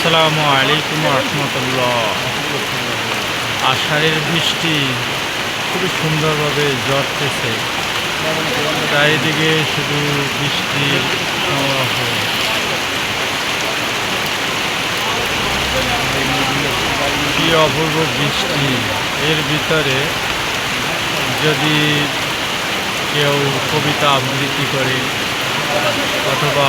আসসালামু আলাইকুম রহমতুল্লাহ। আষাঢ়ের বৃষ্টি খুবই সুন্দরভাবে জড়তেছে চারিদিকে শুধু সমারোহ কি অপূর্ব বৃষ্টি। এর ভিতরে যদি কেউ কবিতা আবৃত্তি করে অথবা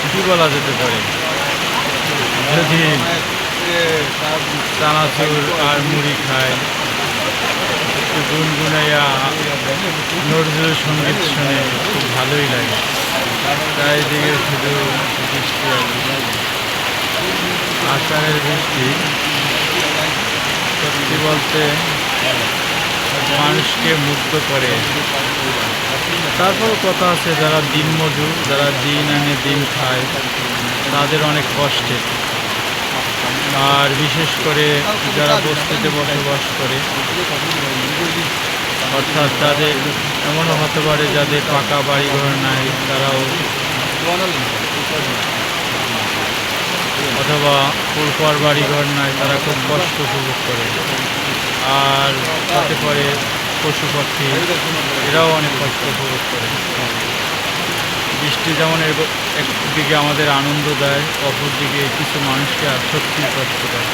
কি বলা যেতে পারে যদি চানাচুর আর মুড়ি খায় একটু গুনগুনাইয়া নজরুল সংগীত শুনে খুব ভালোই লাগে চারিদিকে শুধু বৃষ্টি বৃষ্টি। বৃষ্টি, সত্যি বলতে মানুষকে মুগ্ধ করে। তারপর কথা আছে, যারা দিনমজুর যারা দিন আনে দিন খায়, তাদের অনেক কষ্টে। আর বিশেষ করে যারা বস্তিতে বসবাস করে, অর্থাৎ যাদের এমনও হতে পারে যাদের পাকা বাড়িঘর নাই, তারাও অথবা পুরপর বাড়িঘর নাই, তারা খুব কষ্ট উপভোগ করে। আর তাতে পরে পশু পাখি এরাও অনেক কষ্ট উপভোগ করে। বৃষ্টি যেমন একদিকে আমাদের আনন্দ দেয় অপরদিকে কিছু মানুষকে সত্যি কষ্ট দেয়।